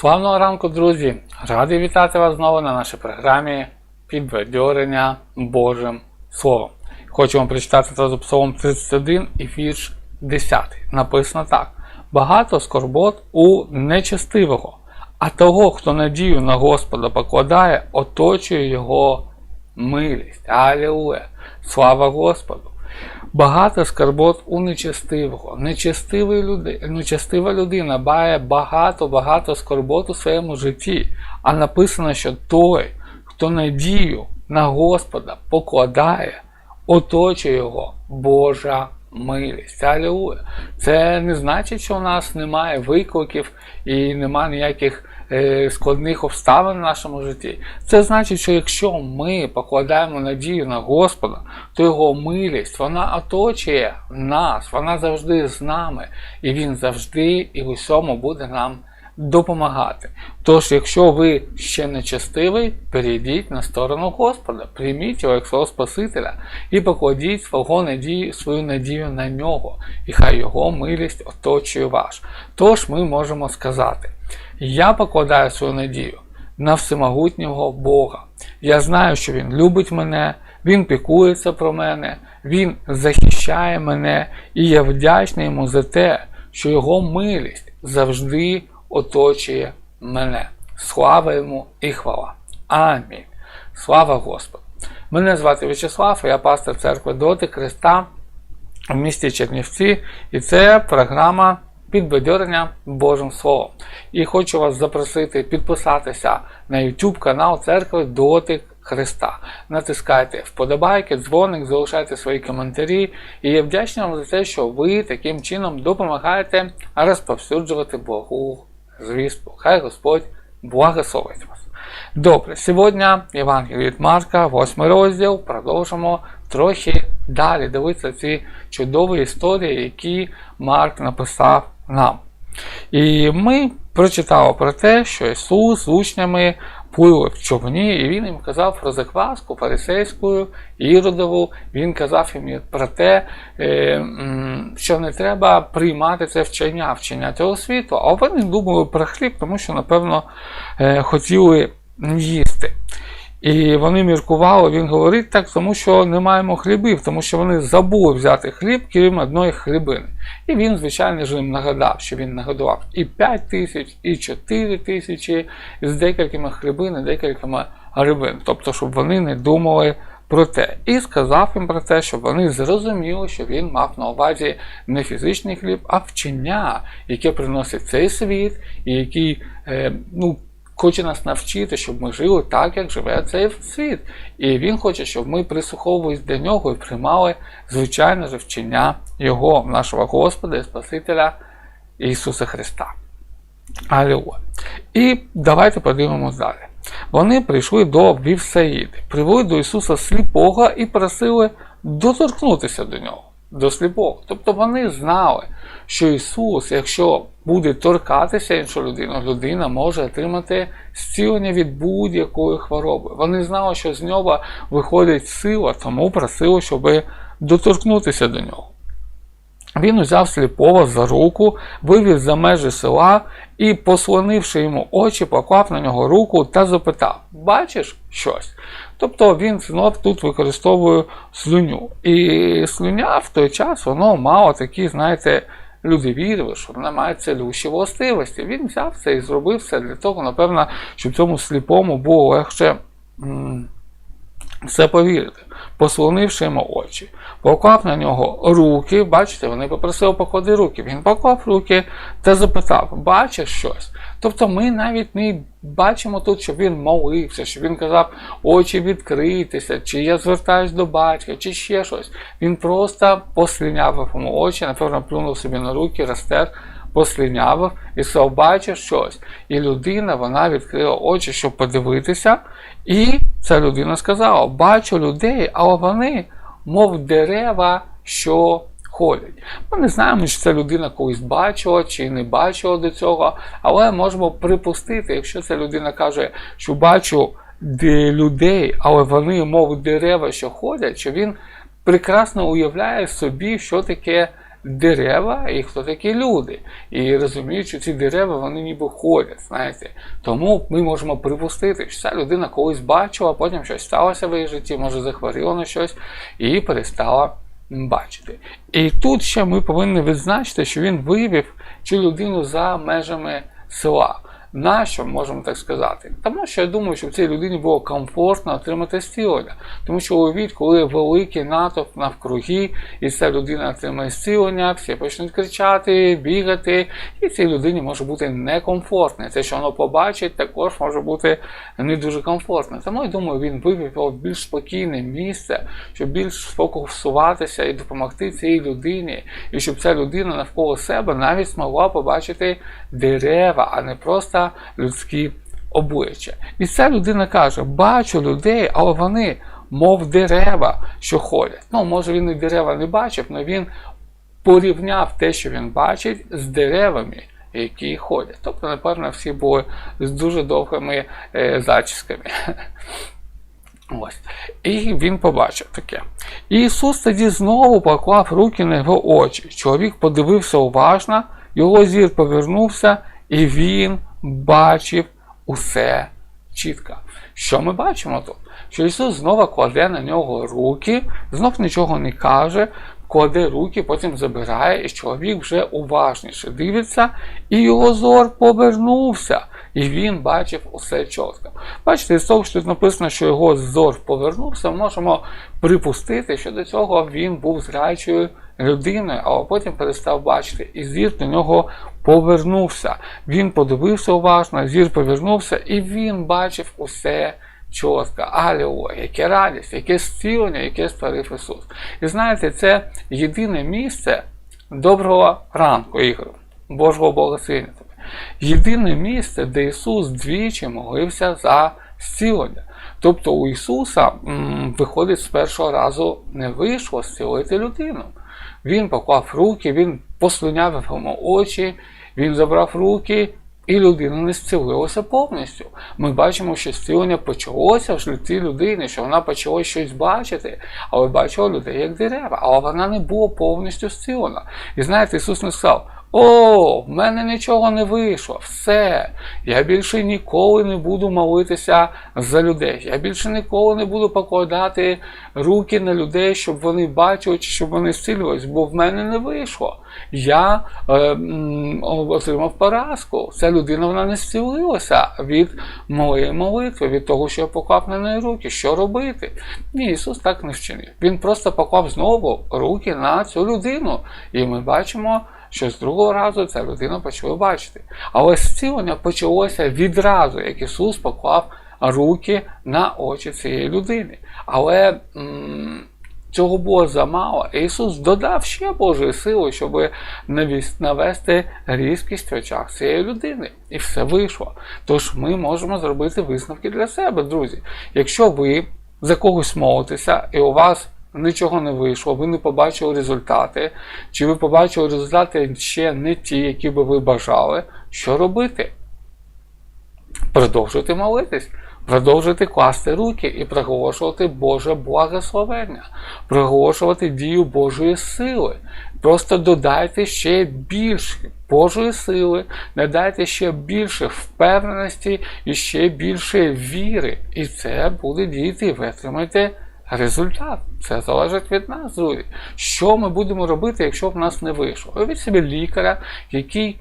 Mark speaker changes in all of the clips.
Speaker 1: Славного ранку, друзі! Радий вітати вас знову на нашій програмі Підбадьорення Божим Словом. Хочу вам прочитати зразу Псалом 31 і вірш 10. Написано так: Багато скорбот у нечестивого, а того, хто надію на Господа покладає, оточує його милість. Алілуя! Слава Господу! Багато скарбот у нечестивого. Нечестивий люди, нечестива людина має багато-багато скорбот у своєму житті. А написано, що той, хто надію на Господа покладає, оточує його Божа милість. Алілуя. Це не значить, що у нас немає викликів і немає ніяких е, складних обставин в нашому житті. Це значить, що якщо ми покладаємо надію на Господа, то його милість вона оточує нас, вона завжди з нами, і Він завжди і в усьому буде нам допомагати. Тож, якщо ви ще не частивий, перейдіть на сторону Господа, прийміть його як свого Спасителя і покладіть свого надію, свою надію на нього, і хай його милість оточує вас. Тож ми можемо сказати: я покладаю свою надію на всемогутнього Бога. Я знаю, що Він любить мене, Він піклується про мене, Він захищає мене, і я вдячний йому за те, що його милість завжди оточує мене. Слава йому і хвала. Амінь. Слава Господу! Мене звати В'ячеслав, я пастор церкви Доти Христа в місті Чернівці, і це програма підбадьорення Божим Словом. І хочу вас запросити підписатися на YouTube канал Церкви Дотик Христа. Натискайте вподобайки, дзвоник, залишайте свої коментарі. І я вдячний вам за те, що ви таким чином допомагаєте розповсюджувати Богу звістку. Хай Господь благословить вас. Добре, сьогодні Євангеліє від Марка, 8 розділ, продовжимо трохи далі дивитися ці чудові історії, які Марк написав нам. І ми прочитали про те, що Ісус з учнями плили в човні, і Він їм казав про закваску фарисейську, іродову. Він казав їм про те, е, що не треба приймати це вчення, вчення цього світу, а вони думали про хліб, тому що, напевно, е, хотіли їсти. І вони міркували, він говорить так, тому що не маємо хлібів, тому що вони забули взяти хліб, крім одної хлібини. І він, звичайно ж, їм нагадав, що він нагодував і 5 тисяч, і 4 тисячі, з декількома хлібин, і декількома рибин. Тобто, щоб вони не думали про те. І сказав їм про те, щоб вони зрозуміли, що він мав на увазі не фізичний хліб, а вчення, яке приносить цей світ, і який, е, ну, хоче нас навчити, щоб ми жили так, як живе цей світ. І він хоче, щоб ми прислуховувались до нього і приймали звичайне же вчення Його, нашого Господа і Спасителя Ісуса Христа. Алілуя. І давайте подивимось далі. Вони прийшли до Вівсаїди, привели до Ісуса сліпого і просили доторкнутися до нього, до сліпого. Тобто вони знали, що Ісус, якщо буде торкатися іншу людину, людина може отримати зцілення від будь-якої хвороби. Вони знали, що з нього виходить сила, тому просили, щоб доторкнутися до нього. Він узяв сліпого за руку, вивів за межі села і, послонивши йому очі, поклав на нього руку та запитав: Бачиш щось? Тобто він знов тут використовує слюню. І слюня в той час воно мало такі, знаєте, люди вірили, що вона має цілющі властивості. Він взяв це і зробив це для того, напевно, щоб цьому сліпому було легше м все повірити, послонивши йому очі. Поклав на нього руки, бачите, вони попросили поклади руки. Він поклав руки та запитав, бачиш щось? Тобто ми навіть не бачимо тут, що він молився, що він казав, очі відкритися, чи я звертаюсь до батька, чи ще щось. Він просто посліняв йому очі, напевно, плюнув собі на руки, розтер, послінявив і бачиш щось. І людина вона відкрила очі, щоб подивитися. І ця людина сказала: бачу людей, але вони мов дерева, що ходять. Ми не знаємо, чи ця людина колись бачила чи не бачила до цього, але можемо припустити, якщо ця людина каже, що бачу людей, але вони, мов дерева, що ходять, що він прекрасно уявляє собі, що таке дерева і хто такі люди. І розуміють, що ці дерева вони ніби ходять. знаєте. Тому ми можемо припустити, що ця людина колись бачила, потім щось сталося в її житті, може захворіла на щось і перестала бачити. І тут ще ми повинні відзначити, що він вивів цю людину за межами села. Нащо можемо так сказати? Тому що я думаю, що в цій людині було комфортно отримати зцілення. Тому що уявіть, коли великий натовп навкруги, і ця людина отримає зцілення, всі почнуть кричати, бігати, і цій людині може бути некомфортно. Це, що воно побачить, також може бути не дуже комфортно. Тому я думаю, він вивів його в більш спокійне місце, щоб більш сфокусуватися і допомогти цій людині, і щоб ця людина навколо себе навіть змогла побачити дерева, а не просто людські обличчя. І ця людина каже: бачу людей, але вони, мов дерева, що ходять. Ну, може він і дерева не бачив, але він порівняв те, що він бачить, з деревами. Які ходять. Тобто, напевно, всі були з дуже довгими е, зачісками. Ось. І він побачив таке. І Ісус тоді знову поклав руки на його очі. Чоловік подивився уважно, його зір повернувся, і він бачив усе чітко. Що ми бачимо тут? Що Ісус знову кладе на нього руки, знов нічого не каже, кладе руки, потім забирає, і чоловік вже уважніше дивиться, і його зор повернувся. І він бачив усе чітко. Бачите, з того, що написано, що його зор повернувся, можемо припустити, що до цього він був зрячою людиною, а потім перестав бачити. І зір до нього повернувся. Він подивився уважно, зір повернувся, і він бачив усе чітко. Алілуя, яке радість, яке зцілення, яке створив Ісус. І знаєте, це єдине місце доброго ранку, Ігор, Божого благословення. Єдине місце, де Ісус двічі молився за зцілення. Тобто у Ісуса м, виходить з першого разу не вийшло зцілити людину. Він поклав руки, він послюняв йому очі, він забрав руки, і людина не зцілилася повністю. Ми бачимо, що зцілення почалося в житті людини, що вона почала щось бачити, але бачила людей як дерева, але вона не була повністю зцілена. І знаєте, Ісус не сказав. О, в мене нічого не вийшло, все. Я більше ніколи не буду молитися за людей. Я більше ніколи не буду покладати руки на людей, щоб вони бачили, чи щоб вони зцілювалися, бо в мене не вийшло. Я е, отримав поразку. Ця людина вона не зцілилася від моєї молитви, від того, що я поклав на неї руки. Що робити? Ні, Ісус так не вчинив. Він просто поклав знову руки на цю людину. І ми бачимо що з другого разу ця людина почала бачити. Але зцілення почалося відразу, як Ісус поклав руки на очі цієї людини. Але м цього було замало. Ісус додав ще Божої сили, щоб навести різкість в очах цієї людини. І все вийшло. Тож ми можемо зробити висновки для себе, друзі. Якщо ви за когось молитеся, і у вас нічого не вийшло, ви не побачили результати, чи ви побачили результати ще не ті, які би ви бажали, що робити? Продовжуйте молитись, продовжуйте класти руки і проголошувати Боже благословення, проголошувати дію Божої сили. Просто додайте ще більше Божої сили, додайте ще більше впевненості і ще більше віри. І це буде діяти, і ви отримаєте результат. Це залежить від нас, друзі. Що ми будемо робити, якщо в нас не вийшло? Уявіть собі лікаря, який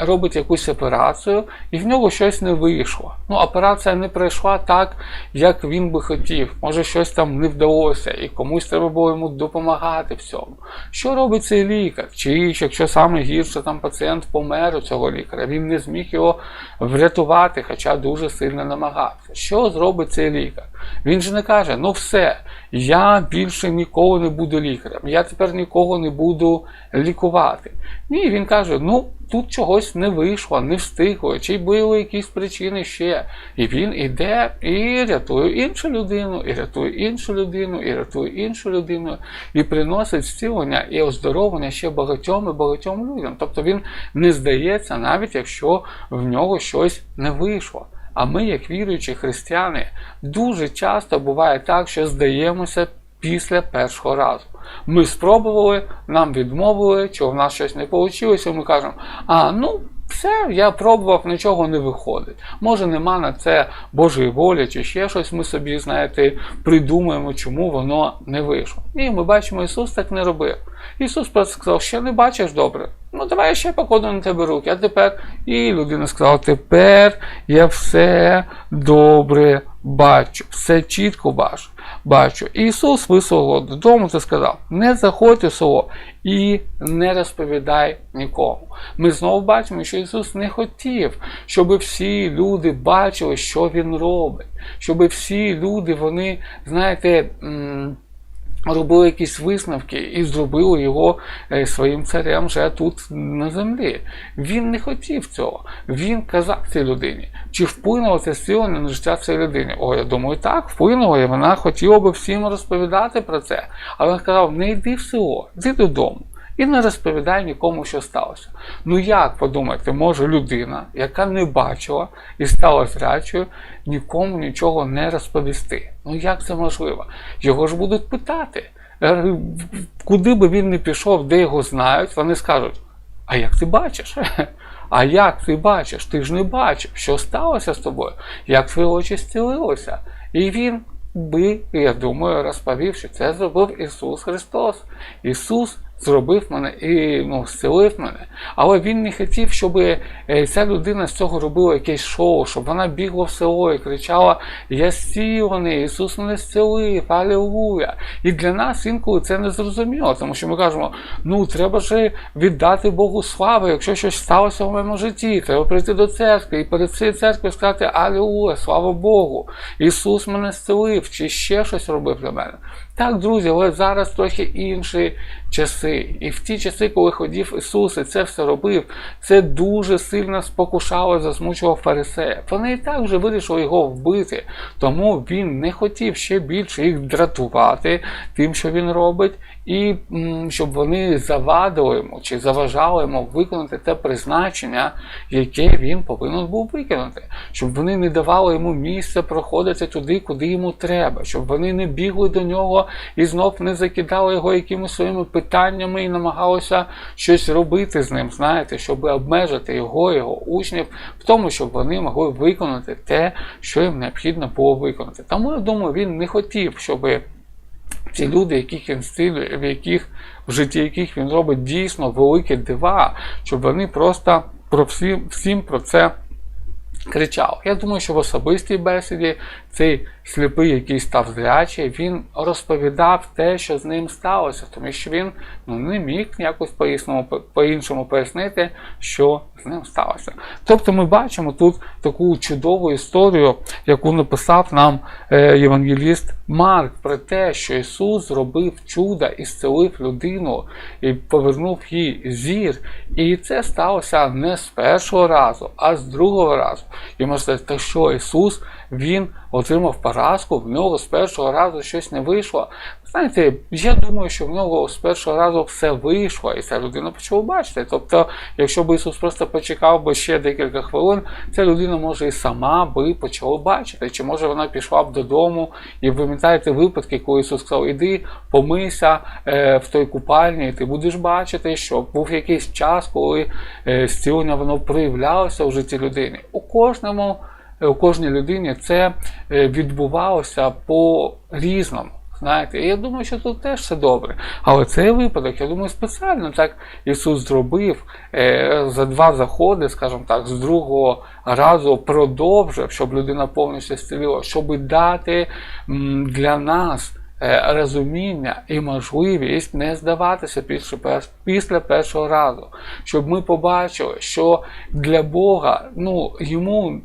Speaker 1: робить якусь операцію, і в нього щось не вийшло. Ну, операція не пройшла так, як він би хотів. Може, щось там не вдалося, і комусь треба було йому допомагати в цьому. Що робить цей лікар? Чи якщо саме гірше там пацієнт помер у цього лікаря, він не зміг його врятувати, хоча дуже сильно намагався. Що зробить цей лікар? Він же не каже, ну все, я більше ніколи не буду лікарем, я тепер нікого не буду лікувати. Ні, він каже, ну тут чогось не вийшло, не встигло, чи були якісь причини ще. І він іде і рятує іншу людину, і рятує іншу людину, і рятує іншу людину, і приносить зцілення і оздоровлення ще багатьом і багатьом людям. Тобто він не здається, навіть якщо в нього щось не вийшло. А ми, як віруючі християни, дуже часто буває так, що здаємося після першого разу. Ми спробували, нам відмовили, чи в нас щось не вийшло, ми кажемо, а ну. Все, я пробував, нічого не виходить. Може, нема на це Божої волі чи ще щось. Ми собі, знаєте, придумаємо, чому воно не вийшло. Ні, ми бачимо, Ісус так не робив. Ісус просто сказав, що не бачиш добре. Ну давай я ще покладу на тебе руки. А тепер і людина сказала: тепер я все добре бачу, все чітко бачу. Бачу. Ісус висловив додому та сказав: не заходь у село і не розповідай нікому. Ми знову бачимо, що Ісус не хотів, щоб всі люди бачили, що Він робить, щоб всі люди, вони, знаєте, робили якісь висновки і зробили його е, своїм царем вже тут на землі. Він не хотів цього. Він казав цій людині, чи вплинуло це сила на життя цієї людини. О, я думаю, так, вплинуло, і вона хотіла би всім розповідати про це. Але він сказав: не йди в село, йди додому. І не розповідай нікому, що сталося. Ну як подумати, може людина, яка не бачила і стала зрячою, нікому нічого не розповісти. Ну як це можливо? Його ж будуть питати. Е, Куди би він не пішов, де його знають, вони скажуть: а як ти бачиш? А як ти бачиш? Ти ж не бачив, що сталося з тобою, як твої очі зцілилися. І він би, я думаю, розповів, що це зробив Ісус Христос. Ісус зробив мене і ну, зцілив мене. Але він не хотів, щоб е, ця людина з цього робила якесь шоу, щоб вона бігла в село і кричала: Я зцілений, Ісус мене зцілив, Алілуя. І для нас інколи це не зрозуміло, тому що ми кажемо, ну треба ж віддати Богу славу, якщо щось сталося в моєму житті, треба прийти до церкви і перед цією церквою сказати Алілуя, слава Богу, Ісус мене зцілив, чи ще щось робив для мене. Так, друзі, але зараз трохи інші часи. І в ті часи, коли ходів Ісус і це все робив, це дуже сильно спокушало, засмучував фарисея. Вони і так вже вирішили його вбити, тому він не хотів ще більше їх дратувати тим, що він робить, і щоб вони завадили йому чи заважали йому виконати те призначення, яке він повинен був виконати, щоб вони не давали йому місце проходити туди, куди йому треба, щоб вони не бігли до нього і знов не закидали його якимись своїми питаннями і намагалися щось робити з ним, знаєте, щоб обмежити його, його учнів в тому, щоб вони могли виконати те, що їм необхідно було виконати. Тому я думаю, він не хотів, щоб ці люди, яких він стилює, в яких в житті яких він робить дійсно великі дива, щоб вони просто про всім, всім про це кричав. Я думаю, що в особистій бесіді цей сліпий, який став зрячий, він розповідав те, що з ним сталося, тому що він ну, не міг якось по-іншому пояснити, що з ним сталося. Тобто ми бачимо тут таку чудову історію, яку написав нам е, євангеліст Марк, про те, що Ісус зробив чудо і зцілив людину і повернув їй зір. І це сталося не з першого разу, а з другого разу. І можна сказати, що Ісус Він отримав поразку, в нього з першого разу щось не вийшло. Знаєте, я думаю, що в нього з першого разу все вийшло, і ця людина почала бачити. Тобто, якщо б Ісус просто почекав би ще декілька хвилин, ця людина може і сама би почала бачити. Чи може вона пішла б додому, і пам'ятаєте випадки, коли Ісус сказав, іди, помийся е, в той купальні, і ти будеш бачити, що був якийсь час, коли е, зцілення воно проявлялося в житті людини. У кожному. У кожній людині це е, відбувалося по різному. Знаєте, я думаю, що тут теж все добре. Але цей випадок, я думаю, спеціально так Ісус зробив е, за два заходи, скажімо так, з другого разу продовжив, щоб людина повністю зцілила, щоб дати для нас. Е, розуміння і можливість не здаватися після першого разу, щоб ми побачили, що для Бога ну, йому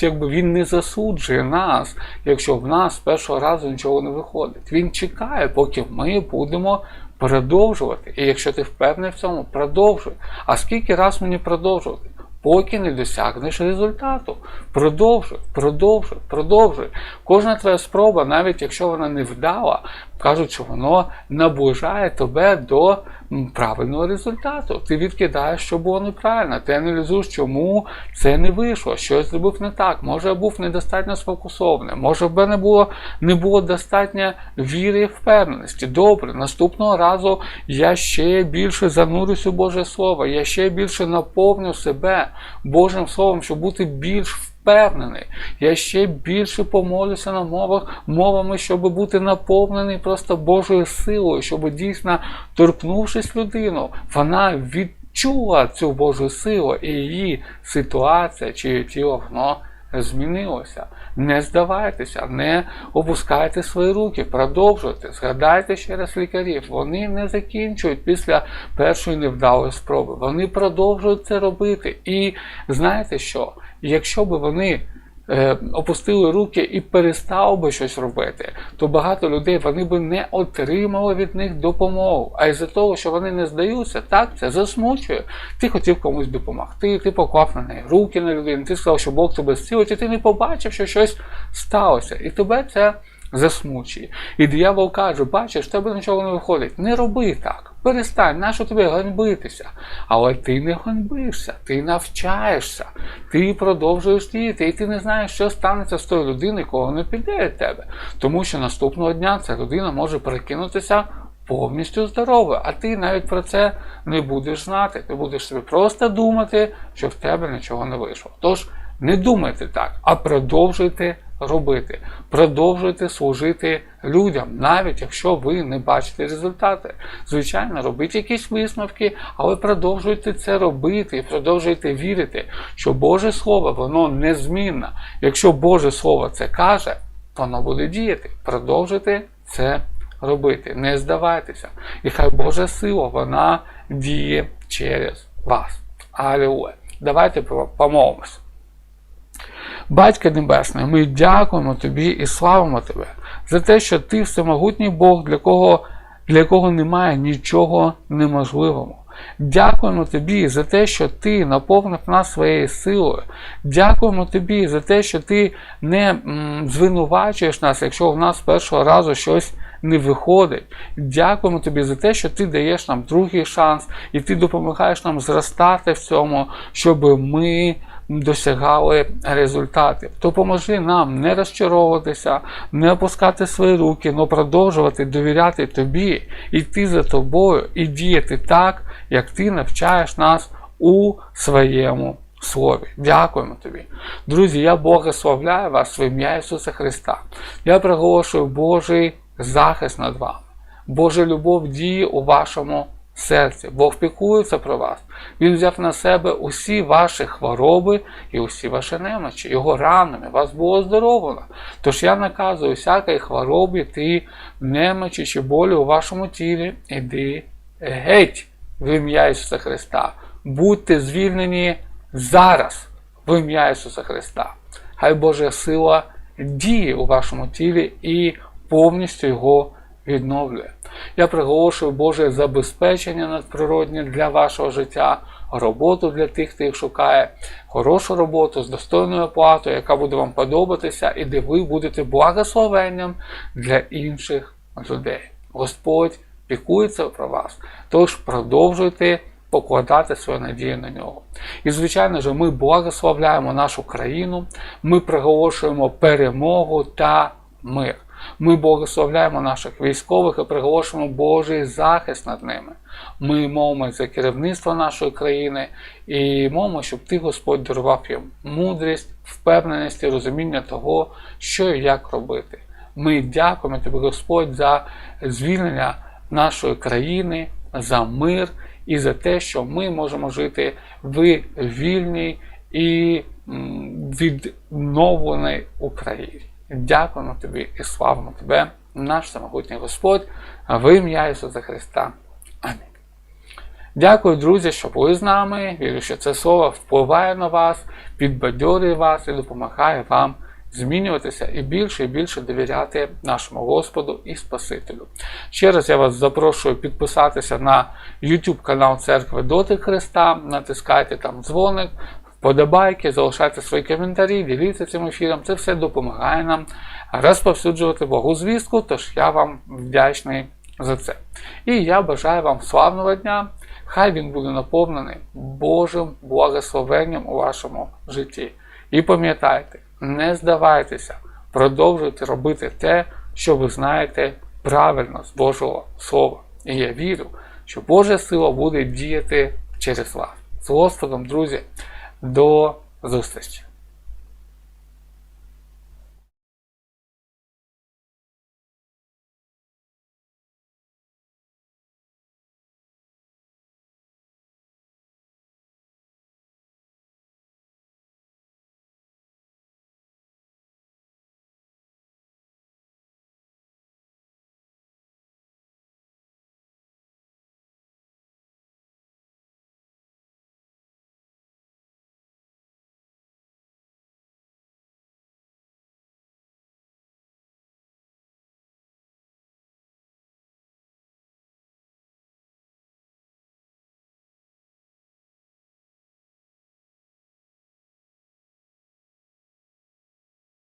Speaker 1: якби він не засуджує нас, якщо в нас з першого разу нічого не виходить. Він чекає, поки ми будемо продовжувати. І якщо ти впевнений в цьому, продовжуй. А скільки раз мені продовжувати? Поки не досягнеш результату. Продовжуй, продовжуй, продовжуй. Кожна твоя спроба, навіть якщо вона не вдала, кажуть, що воно наближає тебе до правильного результату. Ти відкидаєш, що було неправильно. Ти аналізуєш, чому це не вийшло, щось зробив не так. Може, я був недостатньо сфокусований, може, в мене було, не було достатньо віри і впевненості. Добре, наступного разу я ще більше занурюсь у Боже Слово, я ще більше наповню себе Божим Словом, щоб бути більш впевнений. Я ще більше помолюся на мовах мовами, щоб бути наповнений просто Божою силою, щоб дійсно торкнувшись людину, вона відчула цю Божу силу і її ситуація чи тіло воно змінилося. Не здавайтеся, не опускайте свої руки, продовжуйте. Згадайте ще раз лікарів. Вони не закінчують після першої невдалої спроби. Вони продовжують це робити. І знаєте що? Якщо б вони опустили руки і перестав би щось робити, то багато людей вони би не отримали від них допомогу. А із-за того, що вони не здаються, так це засмучує. Ти хотів комусь допомогти, ти поклав на неї руки на людину, ти сказав, що Бог тебе зцілить, і ти не побачив, що щось сталося. І тебе це засмучує. І диявол каже: бачиш, в тебе нічого не виходить. Не роби так. Перестань, нащо тобі ганьбитися? Але ти не ганьбишся, ти навчаєшся, ти продовжуєш діяти, і ти не знаєш, що станеться з тою людиною, кого не піде від тебе. Тому що наступного дня ця людина може перекинутися повністю здоровою, а ти навіть про це не будеш знати. Ти будеш собі просто думати, що в тебе нічого не вийшло. Тож не думайте так, а продовжуйте робити. Продовжуйте служити людям, навіть якщо ви не бачите результати. Звичайно, робіть якісь висновки, але продовжуйте це робити і продовжуйте вірити, що Боже Слово воно незмінне. Якщо Боже Слово це каже, воно буде діяти. Продовжуйте це робити. Не здавайтеся. І хай Божа сила вона діє через вас. Алілуя. Давайте помолимося. Батько Небесний, ми дякуємо Тобі і славимо Тебе за те, що Ти всемогутній Бог, для кого, для кого немає нічого неможливого. Дякуємо Тобі за те, що Ти наповнив нас своєю силою. Дякуємо Тобі за те, що Ти не звинувачуєш нас, якщо в нас першого разу щось не виходить. Дякуємо тобі за те, що ти даєш нам другий шанс, і ти допомагаєш нам зростати в цьому, щоб ми досягали результатів. Допоможи нам не розчаровуватися, не опускати свої руки, але продовжувати довіряти тобі, йти за тобою і діяти так, як ти навчаєш нас у своєму. Слові. Дякуємо тобі. Друзі, я благословляю вас в ім'я Ісуса Христа. Я приголошую Божий захист над вами. Божа любов діє у вашому серці. Бог піклується про вас. Він взяв на себе усі ваші хвороби і усі ваші немочі. Його ранами вас було оздоровлено. Тож я наказую всякої хворобі, ти немочі чи болі у вашому тілі, іди геть в ім'я Ісуса Христа. Будьте звільнені зараз в ім'я Ісуса Христа. Хай Божа сила діє у вашому тілі і повністю його відновлює. Я приголошую Боже забезпечення надприроднє для вашого життя, роботу для тих, хто їх шукає, хорошу роботу з достойною оплатою, яка буде вам подобатися, і де ви будете благословенням для інших людей. Господь пікується про вас, тож продовжуйте покладати свою надію на нього. І, звичайно ж, ми благословляємо нашу країну, ми приголошуємо перемогу та мир. Ми благословляємо наших військових і приголошуємо Божий захист над ними. Ми мовимо за керівництво нашої країни і мовимо, щоб ти, Господь, дарував їм мудрість, впевненість і розуміння того, що і як робити. Ми дякуємо тобі, Господь, за звільнення нашої країни, за мир і за те, що ми можемо жити в вільній і відновленій Україні. Дякуємо тобі і славимо тебе, наш самогутній Господь, в ім'я Ісуса Христа. Амінь. Дякую, друзі, що були з нами. Вірю, що це слово впливає на вас, підбадьорює вас і допомагає вам змінюватися і більше і більше довіряти нашому Господу і Спасителю. Ще раз я вас запрошую підписатися на YouTube канал Церкви Доти Христа, натискайте там дзвоник подобайки, залишайте свої коментарі, діліться цим ефіром. Це все допомагає нам розповсюджувати Богу звістку, тож я вам вдячний за це. І я бажаю вам славного дня. Хай він буде наповнений Божим благословенням у вашому житті. І пам'ятайте, не здавайтеся, продовжуйте робити те, що ви знаєте правильно з Божого Слова. І я вірю, що Божа сила буде діяти через вас. З Господом, друзі, до зустрічі!